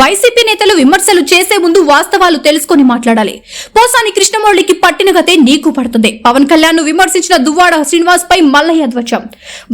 YCP నేతలు విమర్శలు చేసే ముందు వాస్తవాలు తెలుసుకొని మాట్లాడాలి. పోసాని కృష్ణమౌళికి పట్టిన గతే నీకు పడుతుంది. పవన్ కళ్యాణ్ను విమర్శించిన దువ్వాడ శ్రీనివాస్ పై మల్లయ్య ధ్వజం.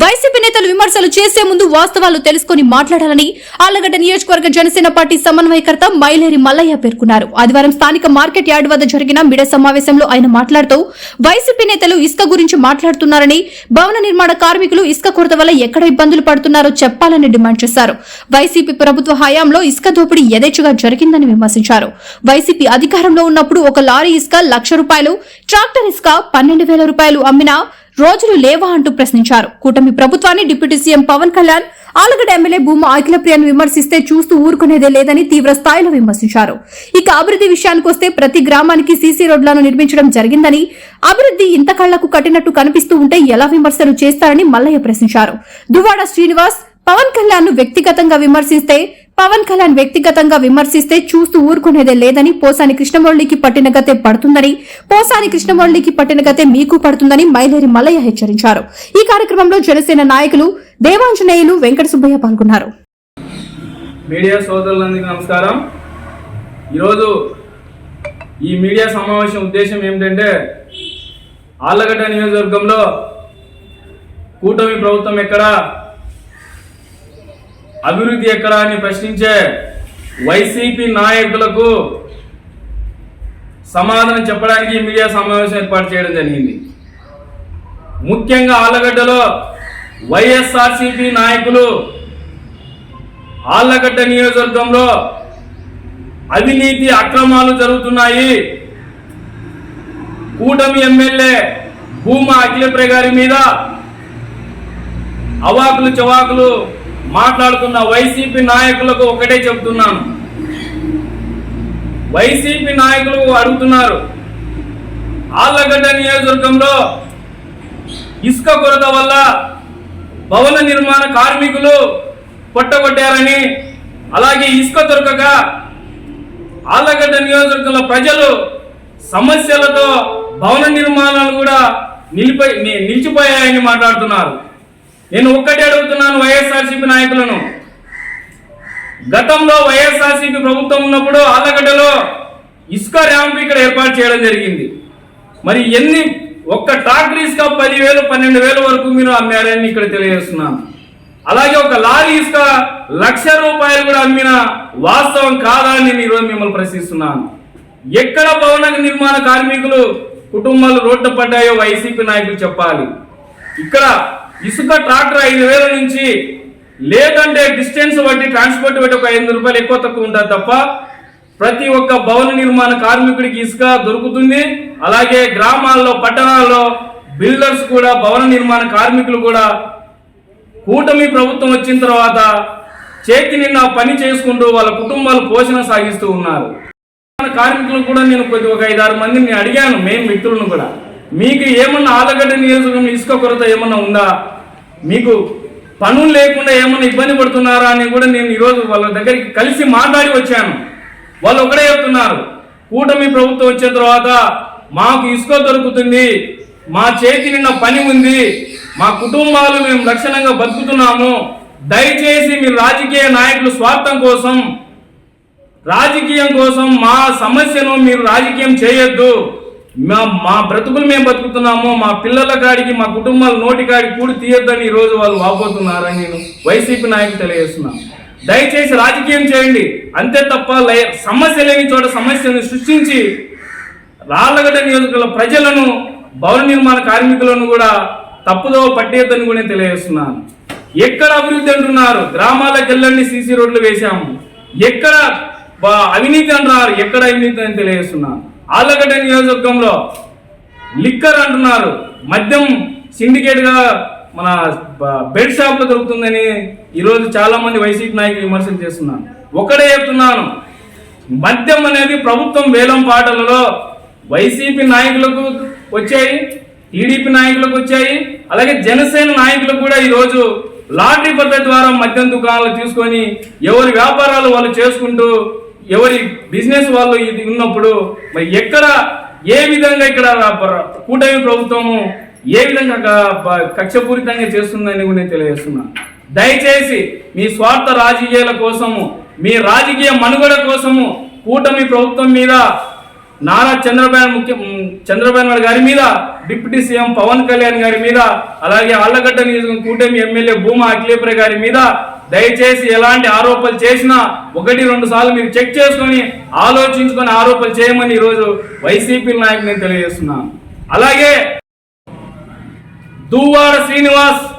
వైసీపీ నేతలు విమర్శలు చేసే ముందు వాస్తవాలు తెలుసుకొని మాట్లాడాలని ఆలగడ్డ నియోజకవర్గ జనసేన పార్టీ సమన్వయకర్త మైలేరి మల్లయ్య పేర్కొన్నారు. ఆదివారం స్థానిక మార్కెట్ యార్డ్ వద్ద జరిగిన మీడియా సమావేశంలో ఆయన మాట్లాడుతూ వైసీపీ నేతలు ఇసుక గురించి మాట్లాడుతున్నారని భవన నిర్మాణ కార్మికులు ఇసుక కొరత వల్ల ఎక్కడ ఇబ్బందులు పడుతున్నారో చెప్పాలని డిమాండ్ చేశారు. వైసీపీ ప్రభుత్వ హయాంలో ఇసుక దోపిడీ యథేచ్ఛగా జరిగిందని విమర్శించారు. వైసీపీ అధికారంలో ఉన్నప్పుడు ఒక లారీ ఇసుక లక్ష రూపాయలు ట్రాక్టర్ ఇసుక పన్నెండు వేల రూపాయలు అమ్మినా రోజులు లేవా అంటూ ప్రశ్నించారు. కూటమి ప్రభుత్వాన్ని deputy CM Pawan Kalyan Allagadda MLA Bhuma అఖిలప్రియను విమర్శిస్తే చూస్తూ ఊరుకునేదే లేదని తీవ్ర స్థాయిలో విమర్శించారు. ఇక అభివృద్ధి విషయానికి వస్తే ప్రతి గ్రామానికి సీసీ రోడ్లను నిర్మించడం జరిగిందని అభివృద్ధి ఇంత కళ్ళకు కట్టినట్టు కనిపిస్తూ ఉంటే ఎలా విమర్శలు చేస్తారని మల్లయ్య ప్రశ్నించారు. దువ్వాడ శ్రీనివాస్ పవన్ కళ్యాణ్ను వ్యక్తిగతంగా విమర్శిస్తే పవన్ కళ్యాణ్ వ్యక్తిగతంగా విమర్శిస్తే చూస్తూ ఊరుకునేదే లేదని పోసాని కృష్ణమౌళికి పట్టిన గతే పడుతుందని పోసాని కృష్ణమౌళికి పట్టిన గతే మీకు పడుతుందని మైలేరి మల్లయ్య హెచ్చరించారు. ఈ కార్యక్రమంలో జనసేన నాయకులు దేవాంజనేయులు వెంకట సుబ్బయ్య పాల్గొన్నారు. మీడియా సోదరులందరికీ నమస్కారం. ఈరోజు ఈ మీడియా సమావేశం ఉద్దేశం ఏమిటంటే ఆళ్ళగడ్డ నియోజకవర్గంలో కూటమి ప్రభుత్వం ఎక్కడ అభివృద్ధి ఎక్కడ అని ప్రశ్నించే వైసీపీ నాయకులకు సమాధానం చెప్పడానికి మీడియా సమావేశం ఏర్పాటు చేయడం జరిగింది. ముఖ్యంగా ఆళ్ళగడ్డలో వైఎస్ఆర్సీపీ నాయకులు ఆళ్ళగడ్డ నియోజకవర్గంలో అవినీతి అక్రమాలు జరుగుతున్నాయి. కూటమి ఎమ్మెల్యే భూమా అఖిలప్రియ గారి మీద అవాకులు చవాకులు మాట్లాడుతున్న వైసీపీ నాయకులకు ఒకటే చెబుతున్నాను. వైసీపీ నాయకులు అడుగుతున్నారు ఆళ్ళగడ్డ నియోజకవర్గంలో ఇసుక కొరత వల్ల భవన నిర్మాణ కార్మికులు పొట్టగొట్టారని అలాగే ఇసుక దొరకక ఆళ్ళగడ్డ నియోజకవర్గంలో ప్రజలు సమస్యలతో భవన నిర్మాణాలు కూడా నిలిపై ని- నిలిచిపోయాయని మాట్లాడుతున్నారు. నేను ఒక్కటే అడుగుతున్నాను వైఎస్ఆర్సీపీ నాయకులను. గతంలో వైఎస్ఆర్సీపీ ప్రభుత్వం ఉన్నప్పుడు ఆళ్ళగడ్డలో ఇసుక ర్యాంప్ ఇక్కడ ఏర్పాటు చేయడం జరిగింది. మరి ఎన్ని ఒక్క ట్రాక్టర్ ఇసుక పదివేలు పన్నెండు వేల వరకు మీరు అమ్మారని ఇక్కడ తెలియజేస్తున్నాను. అలాగే ఒక లారీ ఇసుక లక్ష రూపాయలు కూడా అమ్మిన వాస్తవం కాదా అని నేను ఈరోజు మిమ్మల్ని ప్రశ్నిస్తున్నాను. ఎక్కడ భవన నిర్మాణ కార్మికులు కుటుంబాలు రోడ్డు పడ్డాయో వైసీపీ నాయకులు చెప్పాలి. ఇక్కడ ఇసుక ట్రాక్టర్ ఐదు వేల నుంచి లేదంటే డిస్టెన్స్ బట్టి ట్రాన్స్పోర్ట్ బట్టి ఒక ఐదు రూపాయలు ఎక్కువ తక్కువ ఉంటుంది తప్ప ప్రతి ఒక్క భవన నిర్మాణ కార్మికుడికి ఇసుక దొరుకుతుంది. అలాగే గ్రామాల్లో పట్టణాల్లో బిల్డర్స్ కూడా భవన నిర్మాణ కార్మికులు కూడా కూటమి ప్రభుత్వం వచ్చిన తర్వాత చేతి నిండా పని చేసుకుంటూ వాళ్ళ కుటుంబాలు పోషణ సాగిస్తూ ఉన్నారు. మన కార్మికులు కూడా నేను కొద్ది ఒక ఐదారు మందిని అడిగాను మేము మిత్రులను కూడా. మీకు ఏమన్నా ఆలగడ్డ నియోజకవర్గం ఇసుక కొరత ఏమన్నా ఉందా? మీకు పనులు లేకుండా ఏమన్నా ఇబ్బంది పడుతున్నారా అని కూడా నేను ఈరోజు వాళ్ళ దగ్గరికి కలిసి మాట్లాడి వచ్చాను. వాళ్ళు ఒకటే చెప్తున్నారు కూటమి ప్రభుత్వం వచ్చిన తర్వాత మాకు ఇసుక దొరుకుతుంది మా చేతి నిన్న పని ఉంది మా కుటుంబాలు మేము లక్షణంగా బతుకుతున్నాము. దయచేసి మీరు రాజకీయ నాయకులు స్వార్థం కోసం రాజకీయం కోసం మా సమస్యను మీరు రాజకీయం చేయొద్దు. మా మా బ్రతుకులు మేము బతుకుతున్నాము మా పిల్లల కాడికి మా కుటుంబాల నోటి కాడికి కూడి తీయొద్దని ఈ రోజు వాళ్ళు వాపోతున్నారని నేను వైసీపీ నాయకులు తెలియజేస్తున్నాను. దయచేసి రాజకీయం చేయండి. అంతే తప్ప లయ- సమస్య లేని చోట సమస్యను సృష్టించి రాళ్ళగడ్డ నియోజకవర్గ ప్రజలను భవన నిర్మాణ కార్మికులను కూడా తప్పుదో పట్టేద్దని కూడా నేను తెలియజేస్తున్నాను. ఎక్కడ అభివృద్ధి అంటున్నారు? గ్రామాలకు వెళ్ళండి సీసీ రోడ్లు వేశాము. ఎక్కడ అవినీతి అంటున్నారు? ఎక్కడ అవినీతి అని తెలియజేస్తున్నాను. ఆళ్ళగడ్డ నియోజకవర్గంలో లిక్కర్ అంటున్నారు. మద్యం సిండికేట్గా మన బెడ్ షాప్లో దొరుకుతుందని ఈరోజు చాలా మంది వైసీపీ నాయకులు విమర్శలు చేస్తున్నారు. ఒకటే చెప్తున్నాను. మద్యం అనేది ప్రభుత్వం వేలం పాటలలో వైసీపీ నాయకులకు వచ్చాయి టీడీపీ నాయకులకు వచ్చాయి అలాగే జనసేన నాయకులకు కూడా ఈరోజు లాటరీ పద్ధతి ద్వారా మద్యం దుకాణాలు తీసుకొని ఎవరి వ్యాపారాలు వాళ్ళు చేసుకుంటూ ఎవరి బిజినెస్ వాళ్ళు ఇది ఉన్నప్పుడు మరి ఎక్కడ ఏ విధంగా ఇక్కడ కూటమి ప్రభుత్వము ఏ విధంగా కక్షపూరితంగా చేస్తుందని కూడా నేను తెలియజేస్తున్నాను దయచేసి మీ స్వార్థ రాజకీయాల కోసము మీ రాజకీయ మనుగడ కోసము కూటమి ప్రభుత్వం మీద నారా చంద్రబాబు ముఖ్య చంద్రబాబు నాయుడు గారి మీద డిప్యూటీ సీఎం పవన్ కళ్యాణ్ గారి మీద అలాగే ఆళ్ళగడ్డ నియోజకవర్గం కూటమి ఎమ్మెల్యే భూమా అఖిలేపుర గారి మీద దయచేసి ఎలాంటి ఆరోపణలు చేసినా ఒకటి రెండు సార్లు మీరు చెక్ చేసుకొని ఆలోచించుకొని ఆరోపణలు చేయమని ఈరోజు వైసీపీ నాయకులు నేను తెలియజేస్తున్నాను. అలాగే దువ్వార శ్రీనివాస్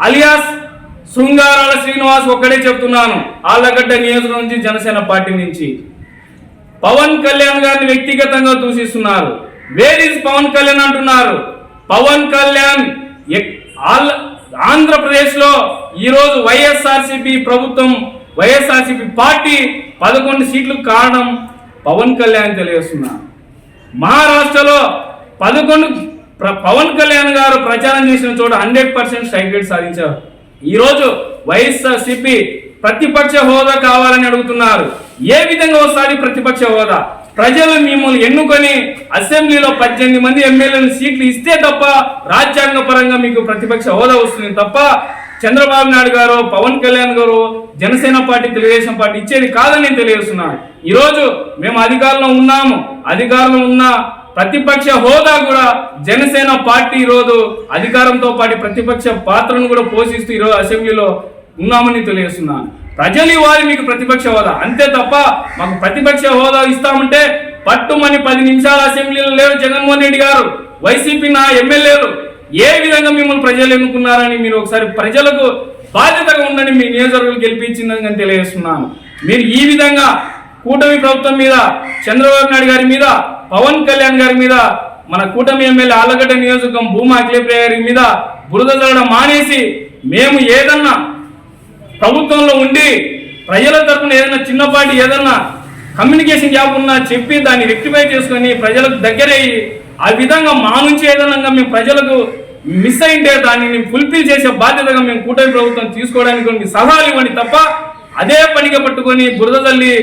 అలియాస్ శృంగారాల శ్రీనివాస్ ఒక్కడే చెప్తున్నాను. ఆళ్ళగడ్డ నియోజకవర్గం నుంచి జనసేన పార్టీ నుంచి. పవన్ కళ్యాణ్ గారిని వ్యక్తిగతంగా దూషిస్తున్నారు. వేర్ ఇస్ పవన్ కళ్యాణ్ అంటున్నారు. పవన్ కళ్యాణ్ ఎక్- ఆల్- ఆంధ్రప్రదేశ్లో ఈరోజు వైఎస్ఆర్సీపీ ప్రభుత్వం వైఎస్ఆర్సీపీ పార్టీ పదకొండు సీట్లు కారణం పవన్ కళ్యాణ్ తెలియజేస్తున్నా మహారాష్ట్రలో పదకొండు పవన్ కళ్యాణ్ గారు ప్రచారం చేసిన చోట హండ్రెడ్ పర్సెంట్ స్ట్రైక్ రేట్ సాధించారు. ఈరోజు వైఎస్ఆర్సిపి ప్రతిపక్ష హోదా కావాలని అడుగుతున్నారు. ఏ విధంగా వస్తుంది ప్రతిపక్ష హోదా? ప్రజలు మిమ్మల్ని ఎన్నుకొని అసెంబ్లీలో పద్దెనిమిది మంది ఎమ్మెల్యేలు సీట్లు ఇస్తే తప్ప రాజ్యాంగ పరంగా మీకు ప్రతిపక్ష హోదా వస్తుంది తప్ప చంద్రబాబు నాయుడు గారు పవన్ కళ్యాణ్ గారు జనసేన పార్టీ తెలుగుదేశం పార్టీ ఇచ్చేది కాదని నేను తెలియజేస్తున్నాను ఈరోజు మేము అధికారంలో ఉన్నాము. అధికారంలో ఉన్న ప్రతిపక్ష హోదా కూడా జనసేన పార్టీ ఈరోజు అధికారంతో పాటు ప్రతిపక్ష పాత్రను కూడా పోషిస్తూ ఈరోజు అసెంబ్లీలో ఉన్నామని తెలియజేస్తున్నాను ప్రజలు వారి మీకు ప్రతిపక్ష హోదా. అంతే తప్ప మాకు ప్రతిపక్ష హోదా ఇస్తామంటే పట్టుమని పది నిమిషాల అసెంబ్లీలో లేరు జగన్మోహన్ రెడ్డి గారు. వైసీపీ నా ఎమ్మెల్యేలు. ఏ విధంగా మిమ్మల్ని ప్రజలు ఎన్నుకున్నారని మీరు ఒకసారి ప్రజలకు బాధ్యతగా ఉండని మీ నియోజకవర్గం గెలిపించిందని నేను తెలియజేస్తున్నాను. మీరు ఈ విధంగా కూటమి ప్రభుత్వం మీద చంద్రబాబు నాయుడు గారి మీద పవన్ కళ్యాణ్ గారి మీద మన కూటమి ఎమ్మెల్యే ఆలగడ్డ నియోజకవర్గం భూమా అఖిలేప్రియ గారి మీద బురద చల్లడం మానేసి మేము ఏదన్నా ప్రభుత్వంలో ఉండి ప్రజల తరపున ఏదైనా చిన్నపాటి ఏదన్నా కమ్యూనికేషన్ గ్యాప్ ఉన్నా చెప్పి దాన్ని రెక్టిఫై చేసుకొని ప్రజలకు దగ్గరయ్యి ఆ విధంగా మా నుంచి ఏదైనా మేము ప్రజలకు మిస్ అయింటే దాన్ని ఫుల్ఫిల్ చేసే బాధ్యతగా మేము కూటమి ప్రభుత్వం తీసుకోవడానికి కొన్ని సలహాలు ఇవ్వండి తప్ప అదే పనిగా పట్టుకొని బురద తల్లి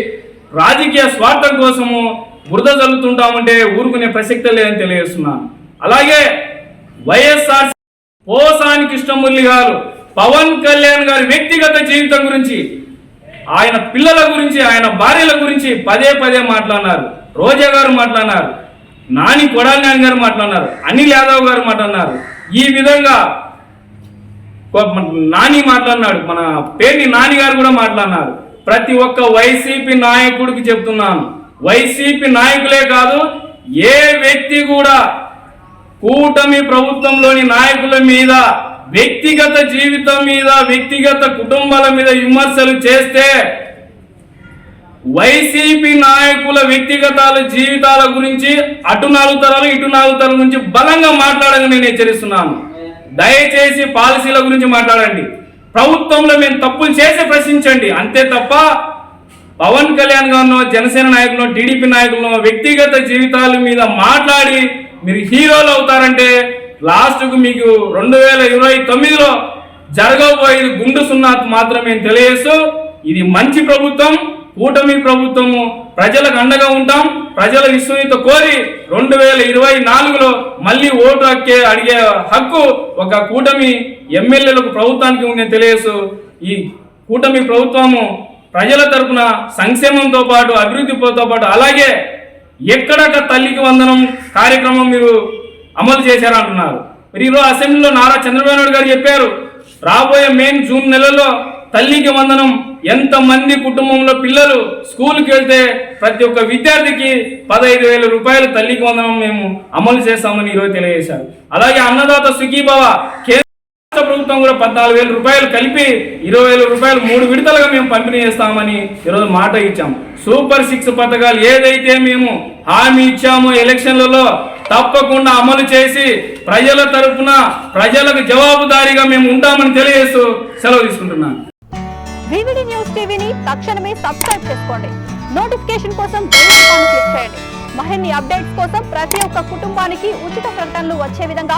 రాజకీయ స్వార్థం కోసము బురద చల్లుతుంటామంటే ఊరుకునే ప్రసక్తే లేదని తెలియజేస్తున్నాను. అలాగే వైఎస్ఆర్ పోసాని కృష్ణమురళి గారు పవన్ కళ్యాణ్ గారి వ్యక్తిగత జీవితం గురించి ఆయన పిల్లల గురించి ఆయన భార్యల గురించి పదే పదే మాట్లాడినారు. రోజా గారు మాట్లాడినారు. నాని కొడాలి నాని గారు మాట్లాడినారు. అనిల్ యాదవ్ గారు మాట్లాడినారు. ఈ విధంగా నాని మాట్లాడినాడు. మన పేర్ని నాని గారు కూడా మాట్లాడినారు. ప్రతి ఒక్క వైసీపీ నాయకుడికి చెప్తున్నాను. వైసీపీ నాయకులే కాదు ఏ వ్యక్తి కూడా కూటమి ప్రభుత్వంలోని నాయకుల మీద వ్యక్తిగత జీవితం మీద వ్యక్తిగత కుటుంబాల మీద విమర్శలు చేస్తే వైసీపీ నాయకుల వ్యక్తిగత జీవితాల గురించి అటు నాలుగు తరాలు ఇటు నాలుగు తరాల గురించి బలంగా మాట్లాడని నేను హెచ్చరిస్తున్నాను. దయచేసి పాలసీల గురించి మాట్లాడండి. ప్రభుత్వంలో మేము తప్పులు చేసి ప్రశ్నించండి. అంతే తప్ప పవన్ కళ్యాణ్ గారినో జనసేన నాయకులను టీడీపీ నాయకులను వ్యక్తిగత జీవితాల మీద మాట్లాడి మీరు హీరోలు అవుతారంటే లాస్ట్కు మీకు రెండు వేల ఇరవై తొమ్మిదిలో జరగబోయేది గుండు సున్నా మాత్రమే తెలియజేస్తూ ఇది మంచి ప్రభుత్వం కూటమి ప్రభుత్వము ప్రజలకు అండగా ఉంటాం. ప్రజల విశ్వనీత కోరి రెండు వేల ఇరవై నాలుగులో మళ్ళీ ఓటు హక్కే అడిగే హక్కు ఒక కూటమి ఎమ్మెల్యేలకు ప్రభుత్వానికి ఉందని తెలియజేస్తూ ఈ కూటమి ప్రభుత్వము ప్రజల తరపున సంక్షేమంతో పాటు అభివృద్ధితో పాటు అలాగే ఎక్కడక తల్లికి వందనం కార్యక్రమం మీరు అమలు చేశారంటున్నారు మరి ఈరోజు అసెంబ్లీలో నారా చంద్రబాబు నాయుడు గారు చెప్పారు రాబోయే మే జూన్ నెలలో తల్లికి వందనం ఎంత మంది కుటుంబంలో పిల్లలు స్కూల్కి వెళ్తే ప్రతి ఒక్క విద్యార్థికి పదహైదు వేల రూపాయలు తల్లికి వందనం మేము అమలు చేస్తామని ఈరోజు తెలియజేశారు. అలాగే అన్నదాత సుఖీభవ కే రాష్ట్ర ప్రభుత్వం కూడా పద్నాలుగు వేల రూపాయలు కలిపి ఇరవై వేల రూపాయలు మూడు విడతలుగా మేము పంపిణీ చేస్తామని ఈరోజు మాట ఇచ్చాం. సూపర్ సిక్స్ పథకాలు ఏదైతే మేము హామీ ఇచ్చామో ఎలక్షన్లలో తప్పకుండా అమలు చేసి ప్రజల తరపున ప్రజలకు జవాబుదారీగా మేము ఉంటామని తెలియజేస్తూ సెలవు తీసుకుంటున్నాను. వివిడి న్యూస్ టీవీని తక్షణమే సబ్స్క్రైబ్ చేసుకోండి. నోటిఫికేషన్ కోసం బెల్ ఐకాన్ క్లిక్ చేయండి. మరిన్ని అప్డేట్స్ కోసం ప్రతి ఒక్క కుటుంబానికి ఉచిత ప్రకటనలు వచ్చే విధంగా